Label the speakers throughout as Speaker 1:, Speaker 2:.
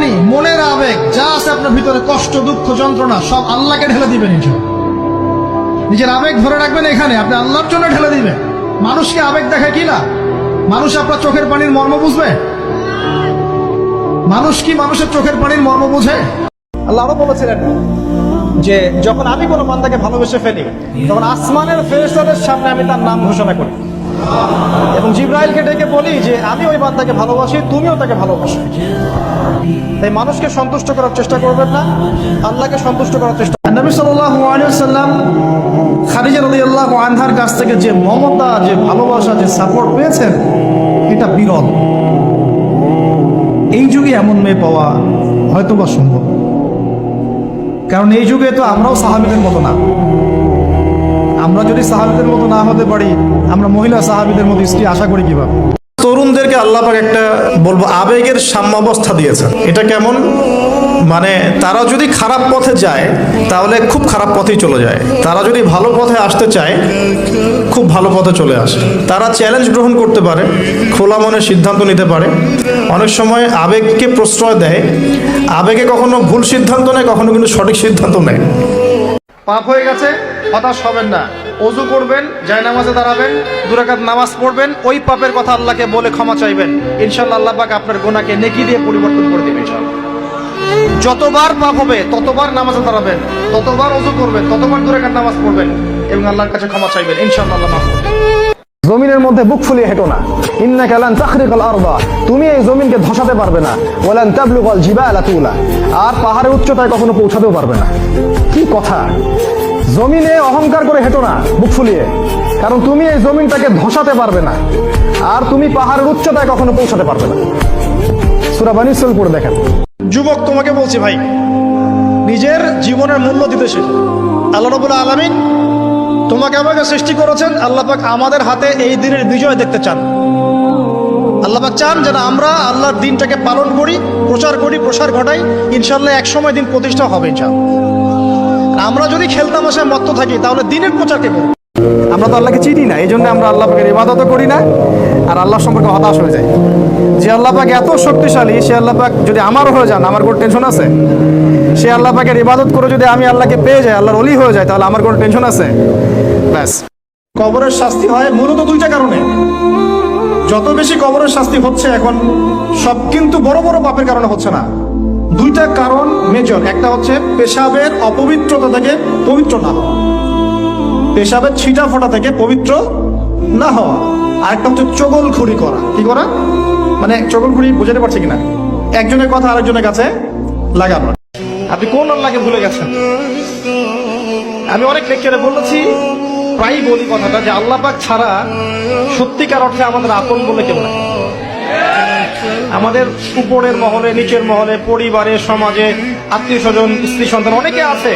Speaker 1: পানি মনের আবেগ, যা আছে আপনার ভিতরে, কষ্ট, দুঃখ, যন্ত্রণা, সব আল্লাহকে ঢেলে দিবেন ইনশাল্লাহ নিজের আবেগ ধরে রাখবেন এখানে, আপনি আল্লাহর জন্য ঢেলে দিবেন। মানুষকে আবেগ দেখায় কি না? মানুষ আপনার চোখের পানির মর্ম বুঝবে? মানুষ কি মানুষের চোখের পানির মর্ম বুঝে?
Speaker 2: আল্লাহ আরও বলেছিলেন যে, যখন আমি কোনো বান্দাকে ভালোবেসে ফেলি, তখন আসমানের ফেরেশতাদের সামনে আমি তার নাম ঘোষণা করি। এবং জিব্রাইলকে ডেকে বলি যে, আমি ওই বান্দাকে ভালোবাসি, তুমিও তাকে ভালোবাসো। তাই মানুষকে সন্তুষ্ট করার চেষ্টা করবেন না, আল্লাহকে সন্তুষ্ট করার চেষ্টা
Speaker 1: নবী সাল্লাম খাদিজা রদি আল্লাহ আনহার কাছ থেকে যে মমতা, যে ভালোবাসা, যে সাপোর্ট পেয়েছেন, এটা বিরল। এই যুগে এমন মেয়ে পাওয়া হয়তো বা সম্ভব। কারণ এই যুগে তো আমরাও সাহাবিদের মতো না। আমরা যদি সাহাবিদের মতো না হতে পারি আমরা মহিলা সাহাবিদের মতো স্ত্রী আশা করি কীভাবে?
Speaker 3: তরুণদেরকে আল্লাহ পাক একটা বলব আবেগের সাম্যাবস্থা দিয়েছেন। এটা কেমন? মানে তারা যদি খারাপ পথে যায় তাহলে খুব খারাপ পথেই চলে যায়। তারা যদি ভালো পথে আসতে চায় খুব ভালো পথে চলে আসে। তারা চ্যালেঞ্জ গ্রহণ করতে পারে খোলা মনে সিদ্ধান্ত নিতে পারে। অনেক সময় আবেগকে প্রশ্রয় দেয়। আবেগে কখনো ভুল সিদ্ধান্ত নেয় কখনো কিন্তু সঠিক সিদ্ধান্ত নেয়।
Speaker 2: পাপ হয়ে গেছে হতাশ হবেন না। অজু করবেন জায় নামাজে দাঁড়াবেন দুরাকাত নামাজ পড়বেন, ওই পাপের কথা আল্লাহকে বলে ক্ষমা চাইবেন। ইনশাল্লাহ আল্লাহ পাক আপনার গোনাকে নেকি দিয়ে পরিবর্তন করে দেবে যতবার পাপ হবে, ততবার নামাজে দাঁড়াবেন, ততবার অজু করবেন, ততবার দুরাকাত নামাজ পড়বেন এবং আল্লাহর কাছে ক্ষমা চাইবেন। ইনশাল্লাহ আল্লাহ
Speaker 4: জমিনের মধ্যে বুক ফুলিয়ে হেঁটো না। ইন্না কালান তাখরিকাল আরদা। তুমি এই জমিনকে ধসাতে পারবে না। বলেন ওয়ালান তাবলুগাল জিবালা তুলা। আর পাহাড়ের উচ্চতায় কখনো পৌঁছাতেও পারবে না। কি কথা? জমিনে অহংকার করে হেঁটো না, বুক ফুলিয়ে। কারণ তুমি এই জমিনটাকে ধসাতে পারবে না। আর তুমি পাহাড়ের উচ্চতায় কখনো পৌঁছাতে পারবে না। সুরা বানি ইসরাইল পড়ে দেখেন।
Speaker 2: যুবক, তোমাকে বলছি ভাই, নিজের জীবনের মূল্য দিতে শেখো। আল্লাহ রবুল্লা আলমিন তোমাকে আমাকে সৃষ্টি করেছেন, আল্লাহ পাক আমাদের হাতে এই দিনের বিজয় দেখতে চান। আল্লাহ পাক চান যেন আমরা আল্লাহর দিনটাকে পালন করি প্রচার করি প্রসার ঘটাই। ইনশাল্লাহ এক সময় দিন প্রতিষ্ঠা হবে ইনশাল্লাহ আমরা যদি খেলতামাশায় মত্ত থাকি তাহলে দিনের প্রচার কে করব?
Speaker 4: আমরা তো আল্লাহকে চিনি না এই জন্য আমরা আল্লাহ পাকের ইবাদতও করি না আর আল্লাহ সম্পর্কে হতাশ হয়ে যাই। যে আল্লাহ পাক এত শক্তিশালী সে আল্লাহ পাক যদি আমারও হয়ে যান আমার কোনো টেনশন আছে? সে আল্লাহ পাকের ইবাদত করে যদি আমি আল্লাহকে পেয়ে যাই আল্লাহর অলি হয়ে যায় তাহলে আমার কোনো টেনশন আছে? ব্যাস।
Speaker 2: কবরের শাস্তি হয় মূলত দুইটা কারণে। যত বেশি কবরের শাস্তি হচ্ছে এখন, সব কিন্তু বড় বড় পাপের কারণে হচ্ছে না। দুইটা কারণ মেজর একটা হচ্ছে পেশাবের অপবিত্রতা থেকে পবিত্র না হওয়া। পেশাবের ছিটা ফোটা থেকে পবিত্র না হওয়া। আর একটা হচ্ছে চগলখুরি করা। কি করা? মানে চগলখুরি বোঝাতে পারছি কিনা? একজনের কথা আরেকজনের কাছে লাগানো। আপনি কোন আল্লাহকে ভুলে গেছেন? আমি অনেক লেকচারে বলেছি প্রায়ই বলি কথাটা যে আল্লাহ পাক ছাড়া সত্যিকার অর্থে আমাদের আপন বলে কেউ নাই। আমাদের উপরের মহলে, নিচের মহলে, পরিবারে, সমাজে, আত্মীয় স্বজন, স্ত্রী সন্তান অনেকে আছে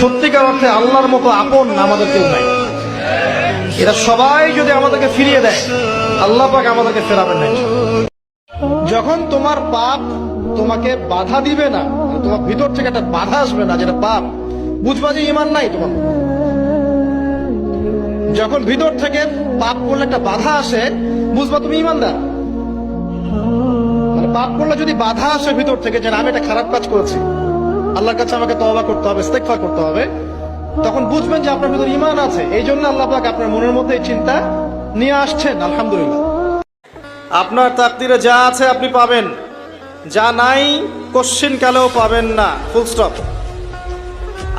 Speaker 2: সত্যিকার অর্থে আল্লাহর মতো আপন আমাদের কেউ নাই। এরা সবাই যদি আমাদেরকে ফিরিয়ে দেয়, আল্লাহ পাক আমাদেরকে ফেরাবেন না। যখন তোমার পাপ তোমাকে বাধা দিবে না, তোমার ভিতর থেকে একটা বাধা আসবে না, যেটা পাপ, বুঝবা যে ইমান নাই তোমার। যখন ভিতর থেকে পাপ করলে একটা বাধা আসে, বুঝবা তুমি ইমানদার? মানে পাপ করলে যদি বাধা আসে ভিতর থেকে যে আমি একটা খারাপ কাজ করেছি, আল্লাহর কাছে আমাকে তওবা করতে হবে, ইস্তেগফার করতে হবে, তখন বুঝবেন যে আপনার ভিতর ইমান আছে। এই জন্য আল্লাহ পাক আপনার মনের মধ্যে এই চিন্তা নিয়ে আসছেন, আলহামদুলিল্লাহ। আপনার তাকদিরে যা আছে আপনি পাবেন, যা নাই কোশ্চিন কালেও পাবেন না, ফুল স্টপ।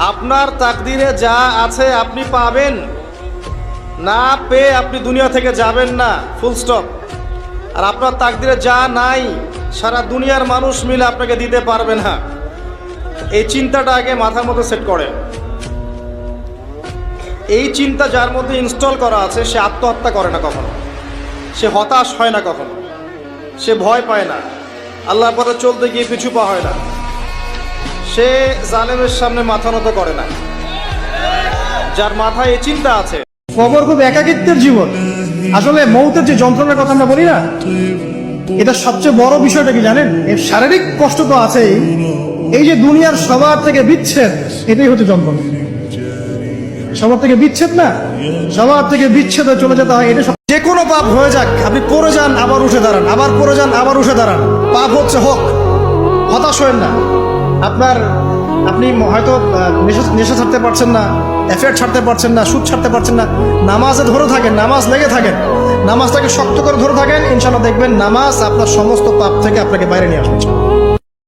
Speaker 2: আপনার তাকদিরে যা আছে আপনি পাবেন না পেয়ে আপনি দুনিয়া থেকে যাবেন না ফুল স্টপ আর আপনার তাকদিরে যা নাই, সারা দুনিয়ার মানুষ মিলে আপনাকে দিতে পারবে না। এই চিন্তাটা আগে মাথার মধ্যে সেট করেন। এই চিন্তা যার মধ্যে ইনস্টল করা আছে, সে আত্মহত্যা করে না কখনো। সে হতাশ হয় না কখনো। সে ভয় পায় না। আল্লাহর পথে চলতে গিয়ে পিছু পা হয় না। সে জালেমের সামনে মাথা নত করে না। যার মাথায় এই চিন্তা আছে
Speaker 1: কবর খুব একাকিত্বের জীবন। আসলে মৌতের যে যন্ত্রণার কথা আমরা বলি না, এটা সবচেয়ে বড় বিষয়টা কি জানেন? এর শারীরিক কষ্ট তো আছেই। এই যে দুনিয়ার সবার থেকে বিচ্ছেদ, এটাই হচ্ছে যন্ত্রণা। সবার থেকে বিচ্ছেদ না? সবার থেকে বিচ্ছেদ চলে যেতে হয়, এটা যে কোনো পাপ হয়ে যাক, আপনি পড়ে যান, আবার উঠে দাঁড়ান, আবার পড়ে যান, আবার উঠে দাঁড়ান। পাপ হচ্ছে হোক। হতাশ হয়েন না। আপনার আপনি হয়তো নেশা ছাড়তে পারছেন না অ্যাফেয়ার ছাড়তে পারছেন না, সুদ ছাড়তে পারছেন না, নামাজে ধরে থাকেন, নামাজ লেগে থাকেন, নামাজটাকে শক্ত করে ধরে থাকেন ইনশাল্লাহ দেখবেন নামাজ আপনার সমস্ত পাপ থেকে আপনাকে বাইরে নিয়ে আসবে